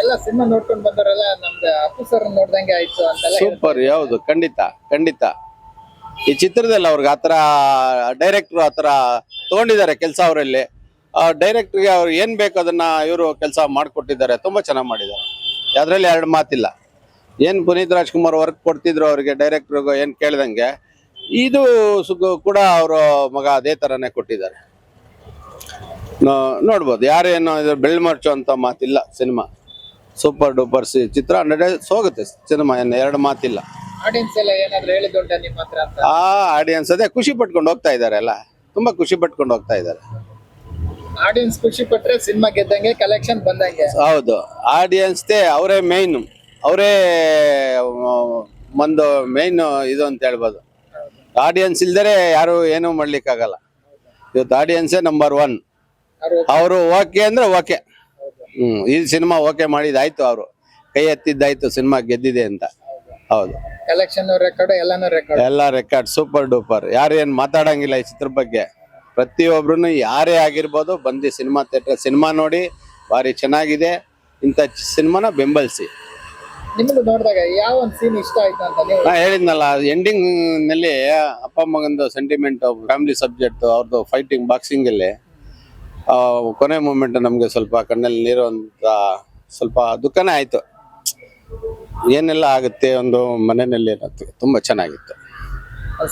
ಎಲ್ಲ ಸಿನಿಮಾ ನೋಡ್ಕೊಂಡು ಬಂದವರೆಲ್ಲ ನಮ್ದು ಆಫೀಸರ್ ಸರ್ ನೋಡ್ದಂಗೆ ಆಯ್ತು ಸೂಪರ್ ಯಾವುದು? ಖಂಡಿತ ಖಂಡಿತ. ಈ ಚಿತ್ರದಲ್ಲಿ ಅವ್ರಿಗೆ ಆತರ ಡೈರೆಕ್ಟ್ರು ಆತರ ತಗೊಂಡಿದ್ದಾರೆ ಕೆಲಸ ಅವರಲ್ಲಿ. ಡೈರೆಕ್ಟ್ರಿಗೆ ಅವ್ರು ಏನ್ ಬೇಕು ಅದನ್ನ ಇವರು ಕೆಲಸ ಮಾಡಿಕೊಟ್ಟಿದ್ದಾರೆ. ತುಂಬಾ ಚೆನ್ನಾಗಿ ಮಾಡಿದ್ದಾರೆ. ಅದ್ರಲ್ಲಿ ಎರಡು ಮಾತಿಲ್ಲ. ಏನ್ ಪುನೀತ್ ರಾಜ್ಕುಮಾರ್ ವರ್ಕ್ ಕೊಡ್ತಿದ್ರು ಅವ್ರಿಗೆ ಡೈರೆಕ್ಟ್ರಿಗೆ ಏನ್ ಕೇಳ್ದಂಗೆ, ಇದು ಕೂಡ ಅವರು ಮಗ ಅದೇ ತರನೇ ಕೊಟ್ಟಿದ್ದಾರೆ. ನೋಡ್ಬೋದು. ಯಾರೇನು ಇದು ಬೆಳ್ಮರ್ಚು ಅಂತ ಮಾತಿಲ್ಲ ಸಿನಿಮಾ. ಸೂಪರ್ ಡೂಪರ್ ಸಿ ಚಿತ್ರ ಹಂಡ್ರೆಡ್ ಡೇಸ್ ಹೋಗುತ್ತೆ ಸಿನಿಮಾ ಏನು ಎರಡು ಮಾತಿಲ್ಲ. ಆಡಿಯನ್ಸ್ ಎಲ್ಲ ಏನಾದ್ರು ಹೇಳಿದುಂಟ ನಿಮ್ಮ ಹತ್ರ ಅಂತ. ಆ ಆಡಿಯನ್ಸ್ ಅದೇ ಖುಷಿ ಪಟ್ಕೊಂಡು ಹೋಗ್ತಾ ಇದ್ದಾರೆ ಅಲ್ಲ ತುಂಬಾ ಖುಷಿ ಪಟ್ಕೊಂಡು ಹೋಗ್ತಾ ಇದ್ದಾರೆ. ಆಡಿಯನ್ಸ್ ಖುಷಿ ಪಟ್ರೆ ಸಿನಿಮಾ ಗೆದ್ದಂಗೆ ಕಲೆಕ್ಷನ್ ಬಂದಂಗೆ. ಹೌದು ಆಡಿಯನ್ಸ್ದೇ ಅವರೇ ಮೇನ್ ಅವರೇ ಒಂದು ಮೇಯ್ನ್ ಇದು ಅಂತ ಹೇಳ್ಬೋದು. ಆಡಿಯನ್ಸ್ ಇಲ್ದರೆ ಯಾರು ಏನೂ ಮಾಡ್ಲಿಕ್ಕಾಗಲ್ಲ. ಇವತ್ತು ಆಡಿಯನ್ಸೇ ನಂಬರ್ ಒನ್ ಅವರು ಓಕೆ ಅಂದ್ರೆ ಓಕೆ. ಹ್ಮ್ ಈ ಸಿನಿಮಾ ಓಕೆ ಮಾಡಿದಾಯ್ತು ಅವರು. ಕೈ ಎತ್ತಿದ್ದಾಯ್ತು ಸಿನಿಮಾ ಗೆದ್ದಿದೆ ಅಂತ. ಹೌದು. ಕಲೆಕ್ಷನ್ ರೆಕಾರ್ಡ್ ಎಲ್ಲಾನು ರೆಕಾರ್ಡ್ ಎಲ್ಲ ರೆಕಾರ್ಡ್ ಸೂಪರ್ ಡೂಪರ್ ಯಾರು ಏನ್ ಮಾತಾಡಂಗಿಲ್ಲ ಈ ಚಿತ್ರ ಬಗ್ಗೆ. ಪ್ರತಿಯೊಬ್ರು ಯಾರೇ ಆಗಿರ್ಬೋದು ಬಂದು ಸಿನಿಮಾ ಥಿಯೇಟರ್ ಸಿನಿಮಾ ನೋಡಿ ಭಾರಿ ಚೆನ್ನಾಗಿದೆ. ಇಂಥ ಸಿನಿಮಾನ ಬೆಂಬಲಿಸಿ. ನಿಮ್ಗೆ ನೋಡಿದಾಗ ಯಾವ ಒಂದ್ ಸೀನ್ ಇಷ್ಟ ಆಯ್ತು ಅಂತ ನೀವು ನಾ ಹೇಳಿದ್ನಲ್ಲ ಎಂಡಿಂಗ್ನಲ್ಲಿ ಅಪ್ಪ ಮಗಂದು ಸೆಂಟಿಮೆಂಟ್ ಫ್ಯಾಮಿಲಿ ಸಬ್ಜೆಕ್ಟ್ ಅವ್ರದ್ದು ಫೈಟಿಂಗ್ ಬಾಕ್ಸಿಂಗ್ ಅಲ್ಲಿ. ಕೊನೆ ಮೂಮೆಂಟ್ ನಮಗೆ ಸ್ವಲ್ಪ ಕಣ್ಣಲ್ಲಿ ನೀರು ಅಂತ ಸ್ವಲ್ಪ ದುಃಖನೇ ಆಯಿತು. ಏನೆಲ್ಲ ಆಗುತ್ತೆ ಒಂದು ಮನೆಯಲ್ಲಿ ಏನಾಗ್ತದೆ ತುಂಬಾ ಚೆನ್ನಾಗಿತ್ತು.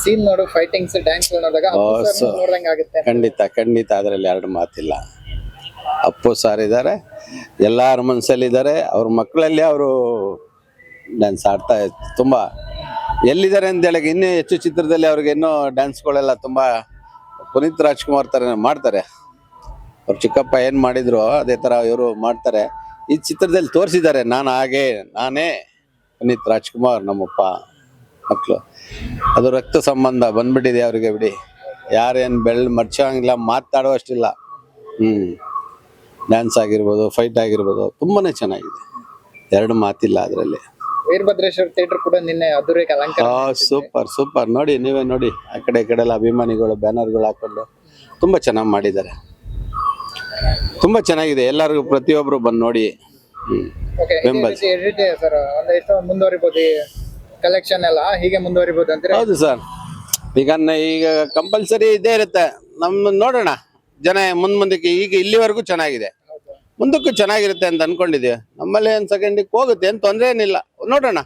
ಸೀನ್ ನೋಡು ಫೈಟಿಂಗ್ಸ್ ಡ್ಯಾನ್ಸ್ ನೋಡಿದಾಗ ಅಪ್ಪು sir ನೋಡ್ದಂಗೆ ಆಗುತ್ತೆ. ಖಂಡಿತ ಖಂಡಿತ ಅದರಲ್ಲಿ ಎರಡು ಮಾತಿಲ್ಲ. ಅಪ್ಪು ಸಾರ್ ಇದ್ದಾರೆ ಎಲ್ಲರ ಮನಸ್ಸಲ್ಲಿದ್ದಾರೆ ಅವ್ರ ಮಕ್ಕಳಲ್ಲಿ ಅವರು ಡ್ಯಾನ್ಸ್ ಆಡ್ತಾ ಇತ್ತು ತುಂಬ ಎಲ್ಲಿದ್ದಾರೆ ಅಂತ ಹೇಳಿ ಇನ್ನೂ ಹೆಚ್ಚು ಚಿತ್ರದಲ್ಲಿ ಅವ್ರಿಗೆ ಇನ್ನೂ ಡ್ಯಾನ್ಸ್ಗಳೆಲ್ಲ ತುಂಬ ಪುನೀತ್ ರಾಜ್ಕುಮಾರ್ ಥರ ಮಾಡ್ತಾರೆ. ಅವ್ರ ಚಿಕ್ಕಪ್ಪ ಏನು ಮಾಡಿದ್ರು ಅದೇ ಥರ ಇವರು ಮಾಡ್ತಾರೆ. ಈ ಚಿತ್ರದಲ್ಲಿ ತೋರಿಸಿದ್ದಾರೆ ನಾನು ಹಾಗೆ ನಾನೇ ಪುನೀತ್ ರಾಜ್ಕುಮಾರ್ ನಮ್ಮಪ್ಪ ಮಕ್ಕಳು ಅದು ರಕ್ತ ಸಂಬಂಧ ಬಂದ್ಬಿಟ್ಟಿದೆ ಅವ್ರಿಗೆ ಬಿಡಿ. ಯಾರೇನು ಬೆಳ್ ಮರ್ಚಂಗಿಲ್ಲ ಮಾತಾಡುವಷ್ಟಿಲ್ಲ. ಹ್ಮ್. ಡ್ಯಾನ್ಸ್ ಆಗಿರ್ಬೋದು ಫೈಟ್ ಆಗಿರ್ಬೋದು ತುಂಬಾನೇ ಚೆನ್ನಾಗಿದೆ. ಎರಡು ಮಾತಿಲ್ಲ ಅದರಲ್ಲಿ. ವೀರಭದ್ರೇಶ್ವರ ಥಿಯೇಟರ್ ಕೂಡ ನಿನ್ನೆ ಅಲಂಕಾರ ಸೂಪರ್ ಸೂಪರ್ ನೋಡಿ ನೀವೇ ನೋಡಿ. ಆ ಕಡೆ ಈ ಕಡೆ ಎಲ್ಲ ಅಭಿಮಾನಿಗಳು ಬ್ಯಾನರ್ಗಳು ಹಾಕೊಂಡು ತುಂಬಾ ಚೆನ್ನಾಗಿ ಮಾಡಿದ್ದಾರೆ. ತುಂಬಾ ಚೆನ್ನಾಗಿದೆ. ಎಲ್ಲರಿಗೂ ಪ್ರತಿಯೊಬ್ರು ಬಂದು ನೋಡಿ. ಸರ್ ಒಂದ್ ಎಷ್ಟೋ ಕಲೆಕ್ಷನ್ ಎಲ್ಲ ಹೀಗೆ ಮುಂದುವರಿಬೋದು ಹೌದು ಸರ್. ಈಗ ನ- ಈಗ ಕಂಪಲ್ಸರಿ ಇದೇ ಇರುತ್ತೆ. ನಮ್ಮ ನೋಡೋಣ. ಜನ ಮುಂದ್ ಮುಂದಕ್ಕೆ ಈಗ ಇಲ್ಲಿವರೆಗೂ ಚೆನ್ನಾಗಿದೆ. ಮುಂದಕ್ಕೂ ಚೆನ್ನಾಗಿರುತ್ತೆ ಅಂತ ಅನ್ಕೊಂಡಿದ್ದೀವಿ. ನಮ್ಮಲ್ಲಿ ಒಂದು ಸೆಕೆಂಡಿಗೆ ಹೋಗುತ್ತೆ ಏನು ತೊಂದರೆ ಏನಿಲ್ಲ. ನೋಡೋಣ.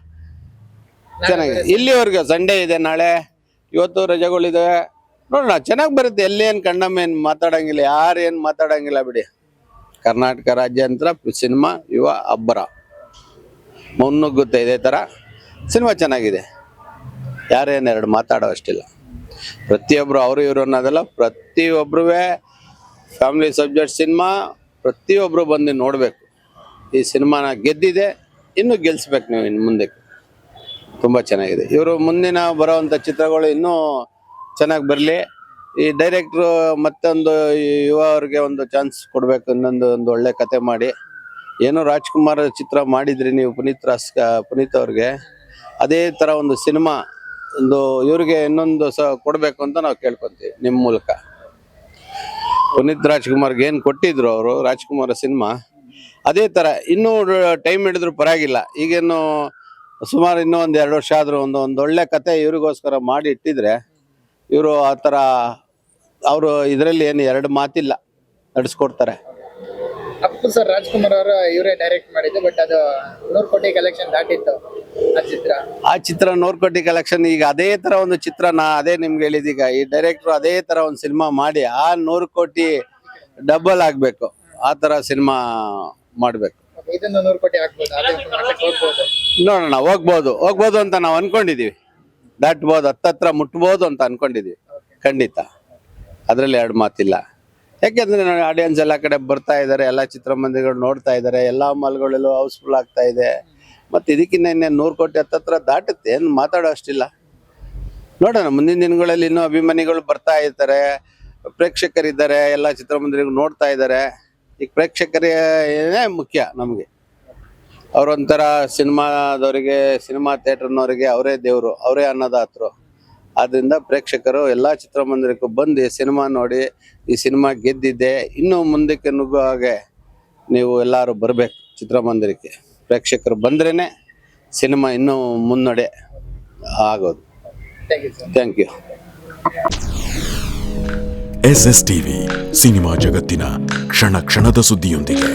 ಚೆನ್ನಾಗಿದೆ. ಇಲ್ಲಿವರೆಗೂ ಸಂಡೇ ಇದೆ ನಾಳೆ. ಇವತ್ತು ರಜೆಗಳಿದಾವೆ ನೋಡೋಣ, ಚೆನ್ನಾಗಿ ಬರುತ್ತೆ. ಎಲ್ಲೇನು ಕಂಡಮ್ಮ ಏನು ಮಾತಾಡಂಗಿಲ್ಲ ಯಾರು ಏನು ಮಾತಾಡಂಗಿಲ್ಲ ಬಿಡಿ. ಕರ್ನಾಟಕ ರಾಜ್ಯಾಂತರ ಸಿನಿಮಾ ಯುವ ಅಬ್ಬರ. ಮುನ್ನುಗ್ಗುತ್ತೆ ಇದೇ ಥರ ಸಿನಿಮಾ ಚೆನ್ನಾಗಿದೆ. ಯಾರೇನು ಎರಡು ಮಾತಾಡೋ ಅಷ್ಟಿಲ್ಲ. ಪ್ರತಿಯೊಬ್ಬರು ಅವರು ಇವರು ಅನ್ನೋದಲ್ಲ ಪ್ರತಿಯೊಬ್ಬರೂ ಫ್ಯಾಮಿಲಿ ಸಬ್ಜೆಕ್ಟ್ ಸಿನಿಮಾ ಪ್ರತಿಯೊಬ್ಬರು ಬಂದು ನೋಡಬೇಕು. ಈ ಸಿನಿಮಾನ ಗೆದ್ದಿದೆ, ಇನ್ನೂ ಗೆಲ್ಲಿಸ್ಬೇಕು ನೀವು ಇನ್ನು ಮುಂದೆ ತುಂಬ ಚೆನ್ನಾಗಿದೆ. ಇವರು ಮುಂದಿನ ಬರೋವಂಥ ಚಿತ್ರಗಳು ಇನ್ನೂ ಚೆನ್ನಾಗಿ ಬರಲಿ. ಈ ಡೈರೆಕ್ಟ್ರು ಮತ್ತೊಂದು ಯುವ ಅವ್ರಿಗೆ ಒಂದು ಚಾನ್ಸ್ ಕೊಡಬೇಕು ಇನ್ನೊಂದು ಒಂದು ಒಳ್ಳೆ ಕತೆ ಮಾಡಿ. ಏನೋ ರಾಜ್ಕುಮಾರ್ ಚಿತ್ರ ಮಾಡಿದ್ರಿ ನೀವು ಪುನೀತ್ ರಾಸ್ ಪುನೀತ್ ಅವ್ರಿಗೆ. ಅದೇ ಥರ ಒಂದು ಸಿನಿಮಾ, ಒಂದು ಇವ್ರಿಗೆ ಇನ್ನೊಂದು ಸಹ ಕೊಡಬೇಕು ಅಂತ ನಾವು ಕೇಳ್ಕೊತೀವಿ ನಿಮ್ಮ ಮೂಲಕ. ಪುನೀತ್ ರಾಜ್ಕುಮಾರ್ಗೆ ಏನು ಕೊಟ್ಟಿದ್ರು ಅವರು, ರಾಜ್ಕುಮಾರ್ ಸಿನಿಮಾ. ಅದೇ ಥರ ಇನ್ನೂ ಟೈಮ್ ಹಿಡಿದ್ರು ಪರವಾಗಿಲ್ಲ. ಈಗೇನು ಸುಮಾರು ಇನ್ನೂ ಒಂದು ಎರಡು ವರ್ಷ ಆದರೂ ಒಂದು ಒಂದು ಒಳ್ಳೆ ಕತೆ ಇವ್ರಿಗೋಸ್ಕರ ಮಾಡಿ ಇಟ್ಟಿದ್ರೆ ಇವರು ಆ ಥರ ಅವರು ಇದರಲ್ಲಿ ಏನು ಎರಡು ಮಾತಿಲ್ಲ ನಡೆಸ್ಕೊಡ್ತಾರೆ. ಅಪ್ಪು ಸರ್ ರಾಜ್ಕುಮಾರ್ ಅವರು ಇವರೇ ಡೈರೆಕ್ಟ್ ಮಾಡಿದ್ದು ಬಟ್ ಅದು ನೂರು ಕೋಟಿ ಕಲೆಕ್ಷನ್ ದಾಟಿತ್ತು ಆ ಚಿತ್ರ. ಆ ಚಿತ್ರ ನೂರು ಕೋಟಿ ಕಲೆಕ್ಷನ್ ಈಗ ಅದೇ ತರ ಒಂದು ಚಿತ್ರ ನಾ ಅದೇ ನಿಮ್ಗೆ ಹೇಳಿದೀಗ ಈ ಡೈರೆಕ್ಟರ್ ಅದೇ ತರ ಒಂದು ಸಿನಿಮಾ ಮಾಡಿ ಆ ನೂರು ಕೋಟಿ ಡಬಲ್ ಆಗ್ಬೇಕು ಆ ತರ ಸಿನಿಮಾ ಮಾಡ್ಬೇಕು. ಇದನ್ನು ನೂರು ಕೋಟಿ ಹಾಕ್ಬೋದು ನೋಡೋಣ ಹೋಗ್ಬೋದು ಹೋಗ್ಬೋದು ಅಂತ ನಾವು ಅನ್ಕೊಂಡಿದೀವಿ. ದಾಟ್ಬೋದು ಹತ್ತತ್ರ ಮುಟ್ಬೋದು ಅಂತ ಅನ್ಕೊಂಡಿದ್ವಿ. ಖಂಡಿತ. ಅದರಲ್ಲಿ ಎರಡು ಮಾತಿಲ್ಲ. ಯಾಕೆಂದ್ರೆ ಆಡಿಯನ್ಸ್ ಎಲ್ಲ ಕಡೆ ಬರ್ತಾ ಇದ್ದಾರೆ ಎಲ್ಲ ಚಿತ್ರಮಂದಿರಗಳು ನೋಡ್ತಾ ಇದ್ದಾರೆ ಎಲ್ಲ ಮಾಲ್ಗಳಲ್ಲೂ ಹೌಸ್ಫುಲ್ ಆಗ್ತಾ ಇದೆ. ಮತ್ತೆ ಇದಕ್ಕಿಂತ ಇನ್ನೇನು ನೂರು ಕೋಟಿ ಹತ್ತತ್ರ ದಾಟುತ್ತೆ, ಏನು ಮಾತಾಡೋ ಅಷ್ಟಿಲ್ಲ. ನೋಡೋಣ, ಮುಂದಿನ ದಿನಗಳಲ್ಲಿ ಇನ್ನೂ ಅಭಿಮಾನಿಗಳು ಬರ್ತಾ ಇರ್ತಾರೆ, ಪ್ರೇಕ್ಷಕರಿದ್ದಾರೆ, ಎಲ್ಲ ಚಿತ್ರಮಂದಿರಗಳು ನೋಡ್ತಾ ಇದ್ದಾರೆ. ಈಗ ಪ್ರೇಕ್ಷಕರೇ ಮುಖ್ಯ ನಮಗೆ. ಅವರೊಂಥರ ಸಿನಿಮಾದವರಿಗೆ ಸಿನಿಮಾ ಥಿಯೇಟರ್ನವರಿಗೆ ಅವರೇ ದೇವರು ಅವರೇ ಅನ್ನದಾತರು. ಆದ್ದರಿಂದ ಪ್ರೇಕ್ಷಕರು ಎಲ್ಲ ಚಿತ್ರಮಂದಿರಕ್ಕೂ ಬಂದು ಈ ಸಿನಿಮಾ ನೋಡಿ ಈ ಸಿನಿಮಾ ಗೆದ್ದಿದೆ ಇನ್ನೂ ಮುಂದಕ್ಕೆ ನುಗ್ಗೋ ಹಾಗೆ ನೀವು ಎಲ್ಲರೂ ಬರಬೇಕು ಚಿತ್ರಮಂದಿರಕ್ಕೆ. ಪ್ರೇಕ್ಷಕರು ಬಂದ್ರೇ ಸಿನಿಮಾ ಇನ್ನೂ ಮುನ್ನಡೆ ಆಗೋದು. Thank you sir thank you S S TV cinema ಜಗತ್ತಿನ ಕ್ಷಣ ಕ್ಷಣದ ಸುದ್ದಿಯೊಂದಿಗೆ.